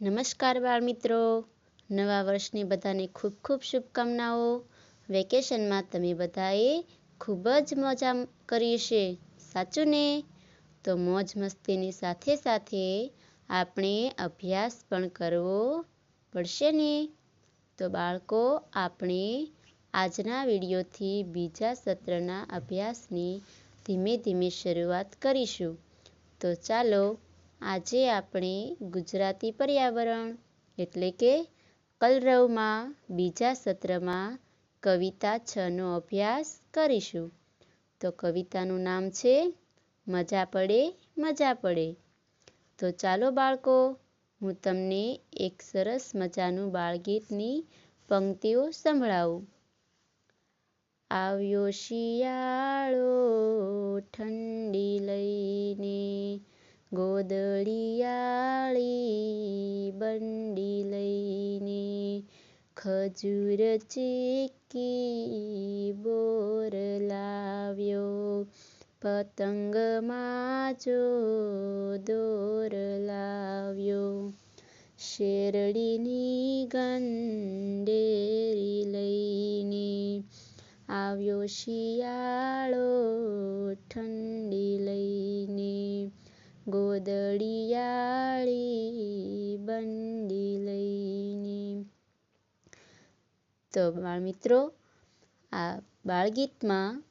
નમસ્કાર બાળ મિત્રો નવા વર્ષની બધાને ખૂબ ખૂબ શુભકામનાઓ. વેકેશનમાં તમે બધાએ ખૂબ જ મજા કરી છે સાચું ને? તો મોજ મસ્તીની સાથે સાથે આપણે અભ્યાસ પણ કરવો પડશે ને? તો બાળકો, આપણે આજના વિડીયોથી બીજા સત્રના અભ્યાસની ધીમે ધીમે શરૂઆત કરીશું. તો ચાલો આજે આપણે ગુજરાતી પર્યાવરણ, એટલે કે કલરવમાં બીજા સત્રમાં કવિતા છનો અભ્યાસ કરીશું. તો કવિતાનું નામ છે, મજા પડે મજા પડે. તો ચાલો બાળકો, હું તમને એક સરસ મજાનું બાળગીતની પંક્તિઓ સંભળાવું. આવ્યો શિયાળો ઠંડી લઈને ગોદડિયાળી બંડી લઈને ખજૂર ચીકી બોર લાવ્યો. પતંગમાં જો દોર લાવ્યો. શેરડીની ગંડેરી લઈને આવ્યો શિયાળો ઠંડી ગોદડિયાળી બંડી લઈને. તો બાળ મિત્રો, આ બાળગીતમાં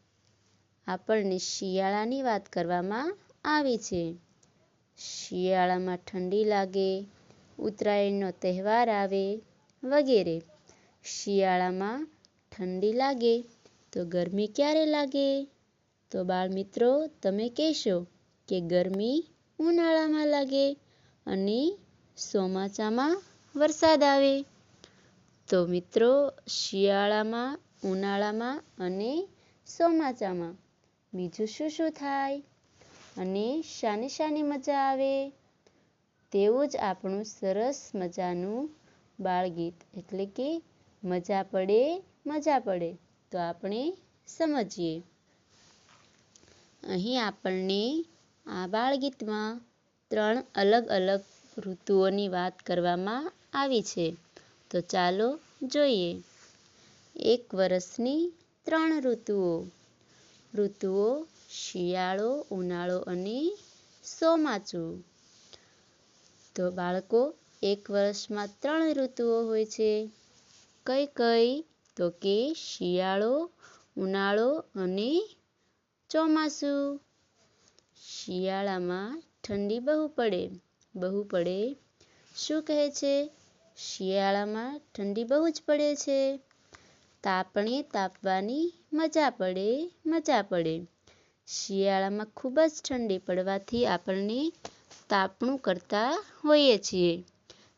આપણને શિયાળાની વાત કરવામાં આવી છે. શિયાળામાં ઠંડી લાગે, ઉત્તરાયણનો તહેવાર આવે વગેરે. શિયાળામાં ઠંડી લાગે, તો ગરમી ક્યારે લાગે? તો બાળ મિત્રો, તમે કહેશો કે ગરમી ઉનાળામાં લાગે અને ચોમાસામાં વરસાદ આવે. તો મિત્રો, શિયાળામાં, ઉનાળામાં અને ચોમાસામાં બીજું શું શું થાય? અને શાની શાની મજા આવે? તેવું જ આપણું સરસ મજાનું બાળગીત. એટલે કે મજા પડે મજા પડે. તો આપણે સમજીએ. અહીં આપણને આ બાળગીતમાં ત્રણ અલગ અલગ ઋતુઓની વાત કરવામાં આવી છે. તો ચાલો જોઈએ. એક વર્ષની ત્રણ ઋતુઓ. ઋતુઓ શિયાળો, ઉનાળો અને ચોમાસું. તો બાળકો, એક વર્ષમાં ત્રણ ઋતુઓ હોય છે. કઈ કઈ? તો કે શિયાળો, ઉનાળો અને ચોમાસું. શિયાળામાં ઠંડી બહુ પડે. બહુ પડે? શું કહે છે? શિયાળામાં ઠંડી બહુ જ પડે છે. તાપણે તાપવાની મજા પડે મજા પડે. શિયાળામાં ખૂબ જ ઠંડી પડવાથી આપણને તાપણું કરતા હોઈએ છીએ.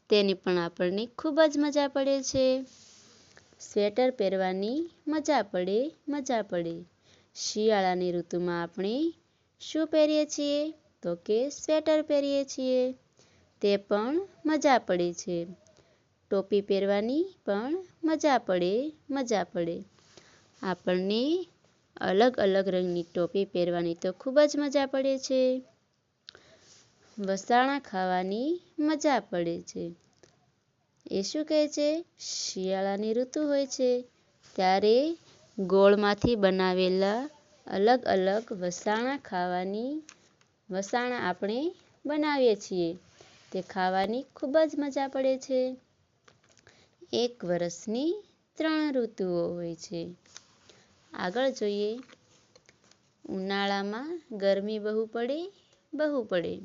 તેની પણ આપણને ખૂબ જ મજા પડે છે. સ્વેટર પહેરવાની મજા પડે મજા પડે. શિયાળાની ઋતુમાં આપણે શું પહેરીએ છીએ? તો કે સ્વેટર પહેરીએ છીએ. તે પણ મજા પડે છે. ટોપી પહેરવાની પણ મજા પડે મજા પડે. આપણને અલગ અલગ રંગની ટોપી પહેરવાની તો ખૂબ જ મજા પડે છે. વસાણા ખાવાની મજા પડે છે. એ શું કહે છે? શિયાળાની ઋતુ હોય છે. ત્યારે ગોળમાંથી બનાવેલા અલગ અલગ વસાણા ખાવાની, વસાણા આપણે બનાવીએ છીએ. તે ખાવાની ખૂબ જ મજા પડે છે. એક વર્ષની ત્રણ ઋતુઓ હોય છે. આગળ જોઈએ. ઉનાળામાં ગરમી બહુ પડે બહુ પડે.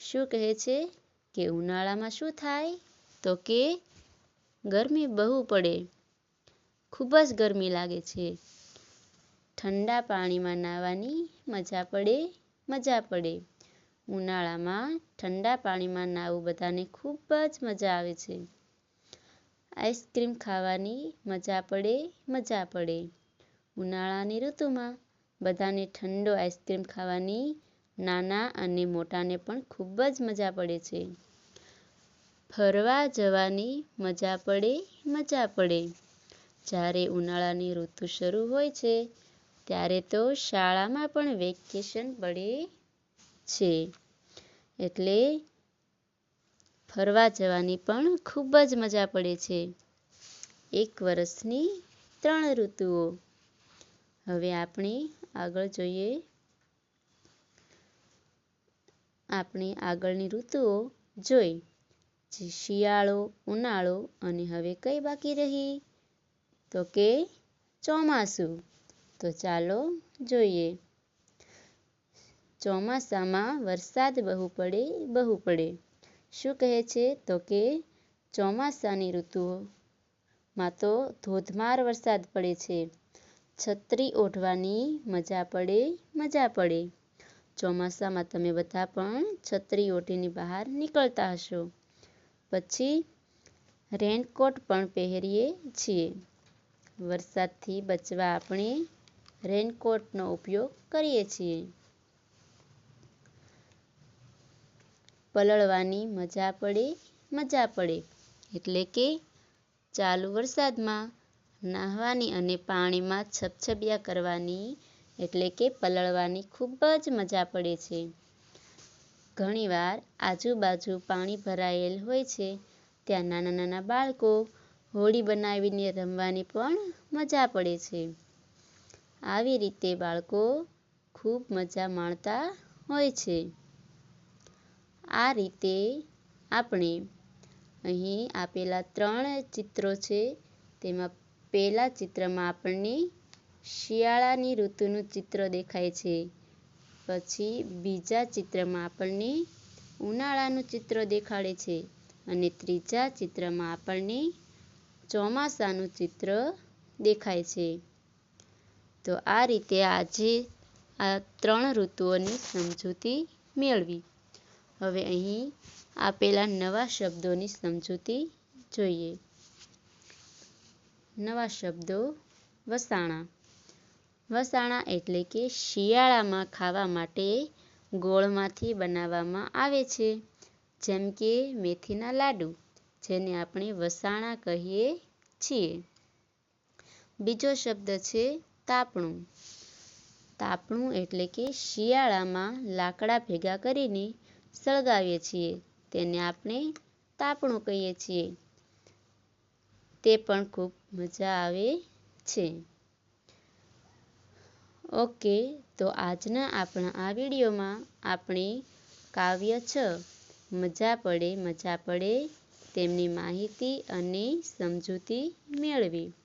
શું કહે છે કે ઉનાળામાં શું થાય? તો કે ગરમી બહુ પડે. ખૂબ જ ગરમી લાગે છે. ઠંડા પાણીમાં નાહવાની મજા પડે મજા પડે. ઉનાળામાં ઠંડા પાણીમાં નાહવું બધાને ખૂબ જ મજા આવે છે. આઈસ્ક્રીમ ખાવાની મજા પડે મજા પડે. ઉનાળાની ઋતુમાં બધાને ઠંડો આઈસ્ક્રીમ ખાવાની નાના અને મોટાને પણ ખૂબ જ મજા પડે છે. ફરવા જવાની મજા પડે મજા પડે. જ્યારે ઉનાળાની ઋતુ શરૂ હોય છે ત્યારે તો શાળામાં પણ વેકેશન પડે છે. એટલે ફરવા જવાની પણ ખૂબ જ મજા પડે છે. એક વર્ષની ત્રણ ઋતુઓ. હવે આપણે આગળ જોઈએ. આપણે આગળની ઋતુઓ જોઈ. જે શિયાળો, ઉનાળો અને હવે કઈ બાકી રહી? તો કે ચોમાસું. તો ચાલો જોઈએ. ચોમાસામાં વરસાદ બહુ પડે બહુ પડે. શું કહે છે? તો કે ચોમાસાની ઋતુમાં તો ધોધમાર વરસાદ પડે છે. છત્રી ઓઢવાની મજા પડે મજા પડે. ચોમાસામાં તમે બધા પણ છત્રી ઓઢીને બહાર નીકળતા હશો. પછી રેનકોટ પણ પહેરીએ છીએ. વરસાદથી બચવા આપણે રેનકોટનો ઉપયોગ કરીએ છીએ. પલળવાની મજા પડે મજા પડે. એટલે કે ચાલુ વરસાદમાં નાહવાની અને પાણીમાં છબછબિયા કરવાની એટલે કે પલળવાની ખૂબ જ મજા પડે છે. ઘણીવાર આજુબાજુ પાણી ભરાયેલ હોય છે, ત્યાં નાના નાના બાળકો હોળી બનાવીને રમવાની પણ મજા પડે છે. આવી રીતે બાળકો ખૂબ મજા માણતા હોય છે. આ રીતે આપણે અહીં આપેલા ત્રણ ચિત્રો છે. તેમાં પહેલા ચિત્રમાં આપણને શિયાળાની ઋતુનું ચિત્ર દેખાય છે. પછી બીજા ચિત્રમાં આપણને ઉનાળાનું ચિત્ર દેખાડે છે. અને ત્રીજા ચિત્રમાં આપણને ચોમાસાનું ચિત્ર દેખાય છે. તો આ રીતે આજે આ ત્રણ ઋતુઓની સમજૂતી મેળવી. હવે અહીં આપેલા નવા શબ્દોની સમજૂતી જોઈએ. નવા શબ્દો, વસાણા. વસાણા એટલે કે શિયાળામાં ખાવા માટે ગોળમાંથી બનાવવામાં આવે છે. જેમ કે મેથીના લાડુ, જેને આપણે વસાણા કહીએ છીએ. બીજો શબ્દ છે તાપણું. તાપણું એટલે કે શિયાળામાં લાકડા ભેગા કરીને સળગાવીએ છીએ. તેને આપણે તાપણું કહીએ છીએ. તે પણ ખૂબ મજા આવે છે. ઓકે, તો આજના આપણા આ વિડીયોમાં આપણે કાવ્ય છ, મજા પડે મજા પડે, તેમની માહિતી અને સમજૂતી મેળવી.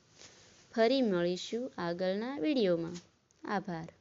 ફરી મળીશું આગળના વિડીયોમાં. આભાર.